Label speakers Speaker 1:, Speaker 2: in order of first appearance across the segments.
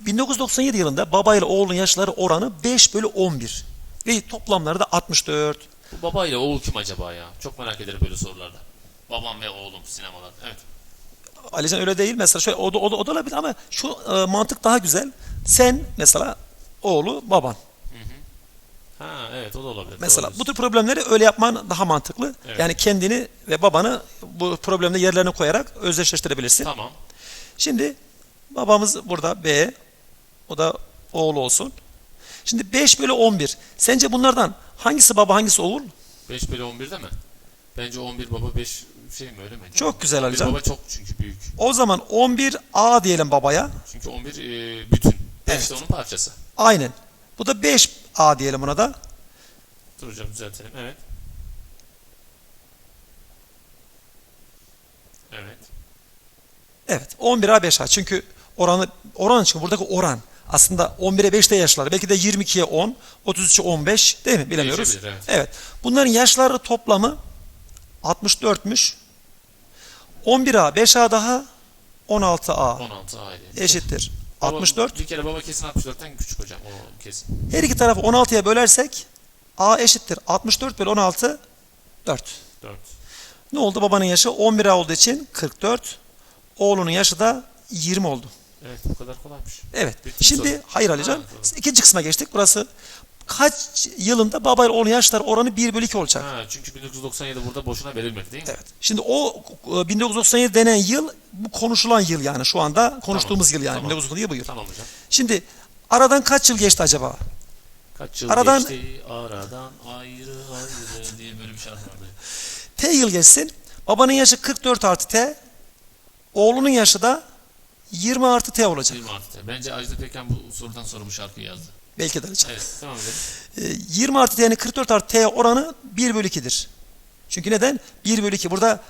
Speaker 1: 1997 yılında baba ile oğlun yaşları oranı 5 bölü 11. Ve toplamları da 64.
Speaker 2: Bu baba ile oğul kim acaba ya? Çok merak ederim böyle sorularda. Babam ve oğlum sinemalarda. Evet.
Speaker 1: Alican öyle değil. Mesela şöyle o da, o da, o da olabilir ama şu e, mantık daha güzel. Sen mesela oğlu baban.
Speaker 2: Ha evet o da olabilir.
Speaker 1: Mesela bu tür problemleri öyle yapman daha mantıklı.
Speaker 2: Evet.
Speaker 1: Yani kendini ve babanı bu problemde yerlerine koyarak özdeşleştirebilirsin.
Speaker 2: Tamam.
Speaker 1: Şimdi babamız burada B. O da oğlu olsun. Şimdi 5 bölü 11. Sence bunlardan hangisi baba hangisi oğul?
Speaker 2: 5 bölü 11'de mi? Bence 11 baba 5 şey mi öyle mi?
Speaker 1: Çok güzel
Speaker 2: 11
Speaker 1: Alican.
Speaker 2: baba çok çünkü büyük.
Speaker 1: O zaman 11A diyelim babaya.
Speaker 2: Çünkü 11 e, bütün. 5
Speaker 1: Evet.
Speaker 2: de onun parçası.
Speaker 1: Aynen. Bu da 5A diyelim buna da.
Speaker 2: Dur hocam düzeltelim. Evet. Evet.
Speaker 1: Evet. 11A 5A. Çünkü oranı oran çünkü buradaki oran aslında 11'e 5'te yaşlar. Belki de 22'ye 10, 33'e 15 değil mi? Bilemiyoruz.
Speaker 2: Değişebilir, evet.
Speaker 1: Evet. Bunların yaşları toplamı 64'müş. 11A 5A daha 16A
Speaker 2: 16 aile.
Speaker 1: eşittir.
Speaker 2: Baba-
Speaker 1: 64.
Speaker 2: Bir kere baba kesin 64'ten küçük hocam. O kesin.
Speaker 1: Her iki tarafı 16'ya bölersek A eşittir. 64 bölü 16 4.
Speaker 2: 4.
Speaker 1: Ne oldu? Babanın yaşı 11A olduğu için 44. Oğlunun yaşı da 20 oldu.
Speaker 2: Evet bu kadar kolaymış.
Speaker 1: Evet.
Speaker 2: Bitti
Speaker 1: Şimdi
Speaker 2: soru.
Speaker 1: hayır Alican.
Speaker 2: Ha, tamam.
Speaker 1: ikinci kısma geçtik. Burası kaç yılında baba ile oğlun yaşları oranı 1 bölü 2 olacak.
Speaker 2: Ha, çünkü 1997 burada boşuna verilmedi değil mi?
Speaker 1: Evet. Şimdi o e, 1997 denen yıl bu konuşulan yıl yani şu anda konuştuğumuz yıl yani.
Speaker 2: Tamam.
Speaker 1: 1997 yıl bu yıl.
Speaker 2: Tamam hocam.
Speaker 1: Şimdi aradan kaç yıl geçti acaba?
Speaker 2: Kaç yıl
Speaker 1: Aradan-
Speaker 2: geçti aradan ayrı ayrı diye böyle bir şarkı vardı.
Speaker 1: T yıl geçsin. Babanın yaşı 44 artı T. Oğlunun yaşı da 20 artı T olacak.
Speaker 2: 20 artı. T. Bence Ajda Pekkan bu sorudan sonra bu şarkıyı yazdı.
Speaker 1: Belki de Alican.
Speaker 2: Evet tamam edelim.
Speaker 1: E, 20 artı T'nin 44 artı T oranı 1 bölü 2'dir. Çünkü neden? 1 bölü 2. Burada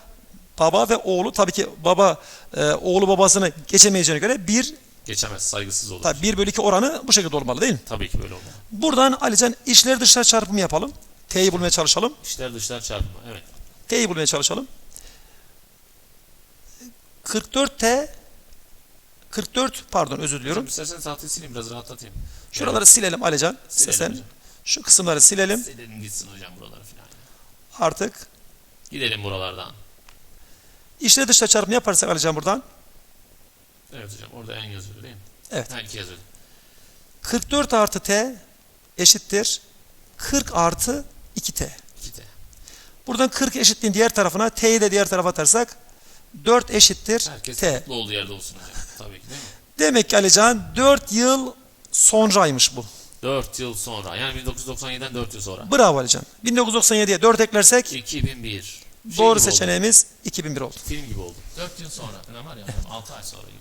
Speaker 1: baba ve oğlu tabii ki baba e, oğlu babasını geçemeyeceğine göre 1
Speaker 2: Geçemez saygısız olur.
Speaker 1: tabii 1 bölü 2 oranı bu şekilde olmalı değil mi?
Speaker 2: Tabii ki böyle olmalı.
Speaker 1: Buradan Alican içler dışlar çarpımı yapalım. T'yi bulmaya çalışalım.
Speaker 2: İşler dışlar çarpımı. Evet.
Speaker 1: T'yi bulmaya çalışalım. 44T 44 pardon özür diliyorum.
Speaker 2: Hocam istersen tahtayı sileyim biraz rahatlatayım.
Speaker 1: Şuraları silelim Alican.
Speaker 2: Silelim
Speaker 1: İstersen
Speaker 2: hocam.
Speaker 1: şu kısımları silelim.
Speaker 2: Silelim gitsin hocam buraları falan.
Speaker 1: Artık
Speaker 2: Gidelim buralardan.
Speaker 1: içler dışlar çarpımı yaparsak Alican buradan.
Speaker 2: Evet hocam orada en yazıyordu değil mi?
Speaker 1: Evet.
Speaker 2: Ha iki yazıyordu.
Speaker 1: 44 artı T eşittir 40 artı 2T.
Speaker 2: 2 T.
Speaker 1: Buradan 40 eşitliğin diğer tarafına T'yi de diğer tarafa atarsak 4 eşittir
Speaker 2: Herkes
Speaker 1: T.
Speaker 2: mutlu olduğu yerde olsun hocam. Tabii ki değil mi?
Speaker 1: Demek ki Alican 4 yıl sonraymış bu.
Speaker 2: 4 yıl sonra. Yani 1997'den 4 yıl sonra.
Speaker 1: Bravo Alican. 1997'ye 4 eklersek
Speaker 2: 2001. Şey
Speaker 1: doğru
Speaker 2: gibi oldu.
Speaker 1: seçeneğimiz 2001 oldu.
Speaker 2: Film gibi oldu. 4 yıl sonra. Ne var ya 6 ay sonra gibi.